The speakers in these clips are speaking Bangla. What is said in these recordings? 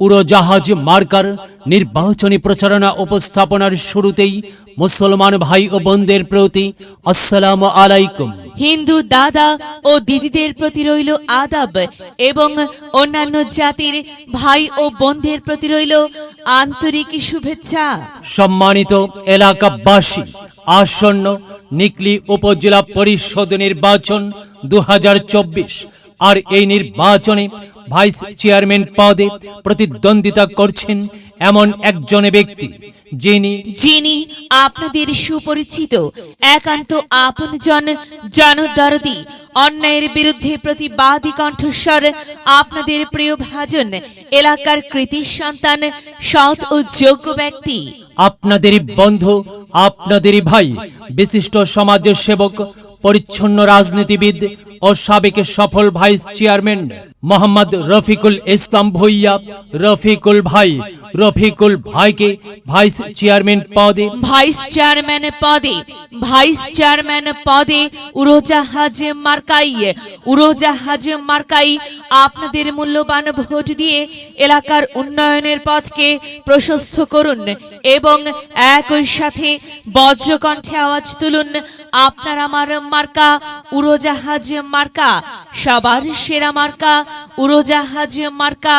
উড়োজাহাজ মার্কার নির্বাচনী প্রচারণা উপস্থাপনার শুরুতেই মুসলমান ভাই ও বোনদের প্রতি আসসালামু আলাইকুম। হিন্দু দাদা ও দিদিদের প্রতি রইল আদাব এবং অন্যান্য জাতির ভাই ও বোনদের প্রতি রইল আন্তরিক শুভেচ্ছা। সম্মানিত এলাকাবাসী আসন্ন নিকলি উপজেলা পরিষদ নির্বাচন দু হাজার চব্বিশ আর এই নির্বাচনে ভাইস চেয়ারম্যান পদে প্রতিদ্বন্দ্বিতা করছেন এমন একজন ব্যক্তি যিনি যিনি আপনাদের সুপরিচিত একান্ত আপনজন জনদরদি অন্যায়ের বিরুদ্ধে প্রতিবাদী কণ্ঠস্বর আপনাদের প্রিয় ভাজন এলাকার কৃতি সন্তান সৎ ও যোগ্য ব্যক্তি। আপনাদেরই বন্ধু আপনাদেরই ভাই বিশিষ্ট সমাজ সেবক পরিচ্ছন্ন রাজনীতিবিদ ও সাবেক সফল ভাইস চেয়ারম্যান মোহাম্মদ রফিকুল ইসলাম ভুইয়া। রফিকুল ভাই রফিকুল ভাইকে ভাইস চেয়ারম্যান পদে ভাইস চেয়ারম্যান পদে, ভাইস চেয়ারম্যান পদে উড়োজাহাজ মার্কাই উড়োজাহাজ মার্কাই আপনাদের মূল্যবান ভোট দিয়ে এলাকার উন্নয়নের পথকে প্রশস্ত করুন এবং একই সাথে বজ্রকণ্ঠে আওয়াজ তুলুন, আপনার আমার মার্কা, উড়োজাহাজ মার্কা সবার সেরা মার্কা, উড়োজাহাজ মার্কা,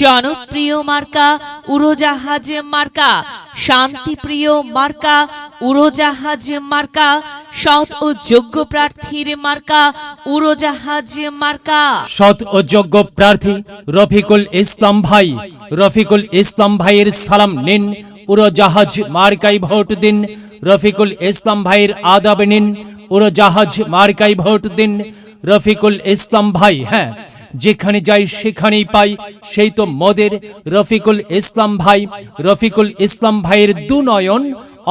জনপ্রিয় মার্কা, উড়োজাহাজ মার্কা, শান্তিপ্রিয় মার্কা, উড়োজাহাজ মার্কা, সৎ ও যোগ্য প্রার্থীর মার্কা, উড়োজাহাজ মার্কা। সৎ ও যোগ্য প্রার্থী রফিকুল ইসলাম ভাই। রফিকুল ইসলাম ভাইয়ের সালাম নিন, উড়োজাহাজ মার্কাই ভোট দিন। রফিকুল ইসলাম ভাইয়ের আদাব নিন, উড়োজাহাজ মার্কাই ভোট দিন। রফিকুল ইসলাম ভাই হ্যাঁ যেখানে যাই সেখানেই পাই, সেই তো মদের রফিকুল ইসলাম ভাই। রফিকুল ইসলাম ভাইয়ের দুনয়ন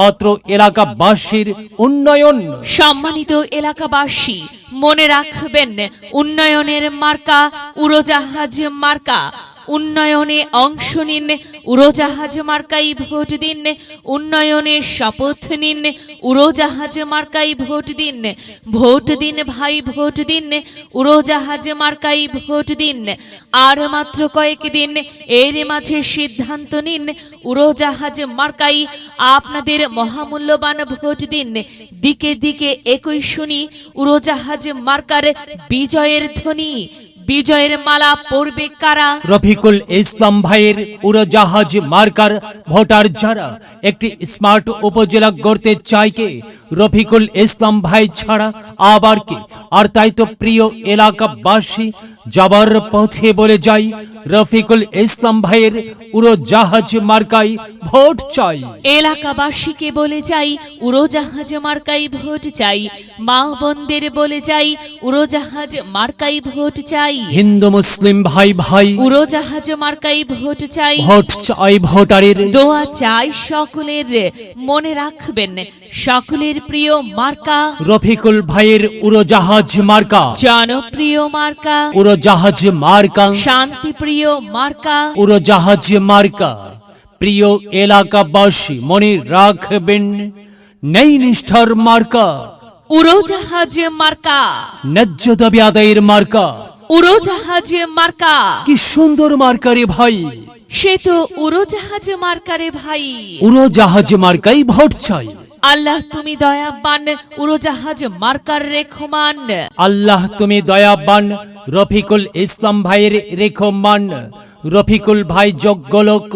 অত্র এলাকাবাসীর উন্নয়ন। সম্মানিত এলাকাবাসী, মনে রাখবেন, উন্নয়নের মার্কা উড়োজাহাজ মার্কা। উন্নয়নে অংশ নিন, উড়োজাহাজ মার্কাই ভোট দিন, উন্নয়নে শপথ নিন, উড়োজাহাজ মার্কাই ভোট দিন ভোট দিন ভাই ভোট দিন, উড়োজাহাজ মার্কাই ভোট দিন, আর মাত্র কয়েক দিন, এর মাঝে সিদ্ধান্ত নিন, উড়োজাহাজ মার্কাই আপনাদের মহামূল্যবান ভোট দিন, দিকে দিকে একই শুনি, উড়োজাহাজ মার্কার বিজয়ের ধ্বনি বিজয়ের মালা পড়বে কারা? রফিকুল ইসলাম ভাইয়ের উড়োজাহাজ মার্কার ভোটার যারা? একটি স্মার্ট উপজেলা গড়তে চায় কে? রফিকুল ইসলাম ভাই ছাড়া আবার কে? আর তাই তো প্রিয় এলাকাবাসী, যাবার পৌঁছে বলে যাই রফিকুল ইসলাম ভাইয়ের উড়োজাহাজ মার্কাই ভোট চাই। এলাকাবাসীকে বলে যাই উড়োজাহাজ মার্কাই ভোট চাই। মা বোনদের বলে যাই উড়োজাহাজ মার্কাই ভোট চাই। হিন্দু মুসলিম ভাই ভাই উড়োজাহাজ মার্কাই ভোট চাই। ভোট চাই ভোটারের। দোয়া চাই সকলের মনে রাখবেন সকলের প্রিয় মার্কা। রফিকুল ভাইয়ের উড়োজাহাজ মার্কা। জনপ্রিয় মার্কা। উড়োজাহাজ মার্কা। শান্তিপ্রিয় মার্কা? উড়োজাহাজ মার্কা প্রিয় এলাকাবাসী মনে রাখবেন নেই নিষ্ঠার মার্কা। উড়োজাহাজ মার্কা? ন্যায্য দাবি আদায়ের মার্কা। উড়োজাহাজ মার্কা? কি সুন্দর মার্কা রে ভাই। সে তো উড়োজাহাজ মার্কারে ভাই। উড়োজাহাজ মার্কাই ভোট চাই। আল্লাহ তুমি দয়াবান উড়োজাহাজ মার্কার রেখমান। আল্লাহ তুমি দয়াবান রফিকুল ইসলাম ভাইয়ের রেখো মান রফিকুল ভাই যোগ্য লোক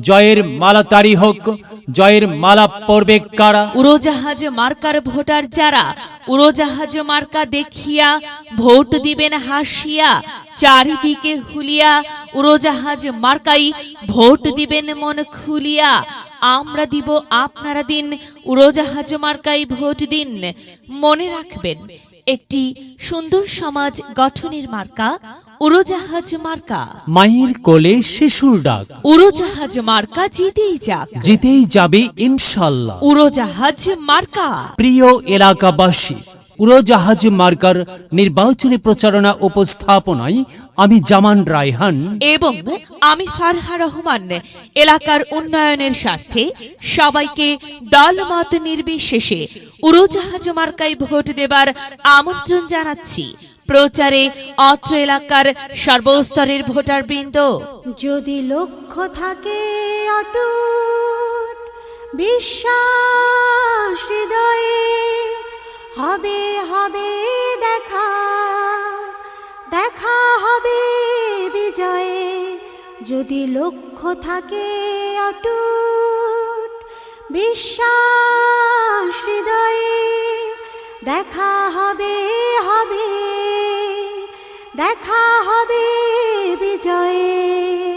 জয়ের মালা তারি হোক, জয়ের মালা পড়বে কারা? উড়োজাহাজ মার্কার ভোটার যারা, উড়োজাহাজ মার্কা দেখিয়া ভোট দিবেন হাসিয়া, চারিদিকে হুলিয়া উড়োজাহাজ মার্কাই ভোট দিবেন মন খুলিয়া। আমরা দিব আপনারা দিন, উড়োজাহাজ মার্কাই ভোট দিন, মনে রাখবেন একটি সুন্দর সমাজ গঠনের মার্কা উড়োজাহাজ মার্কা। মায়ের কোলে শিশুর ডাক। উড়োজাহাজ মার্কা জিতেই যাক। জিতেই যাবে ইনশাল্লাহ। উড়োজাহাজ মার্কা। প্রিয় এলাকাবাসী উড়োজাহাজ মার্কার নির্বাচনী প্রচারণা উপস্থাপনায় আমি জামান রায়হান। এবং আমি ফারহা রহমান এলাকার উন্নয়নের স্বার্থে সবাইকে দলমত নির্বিশেষে উড়োজাহাজ মার্কায় ভোট দেবার আমন্ত্রণ জানাচ্ছি। প্রচারে অত্র এলাকার সর্বস্তরের ভোটারবৃন্দ। যদি লক্ষ্য থাকে অটুট বিশ্বাস হৃদয়ে যদি লক্ষ্য থাকে অটুট বিশ্বাস হৃদয়ে দেখা হবে হবে দেখা হবে বিজয়ে।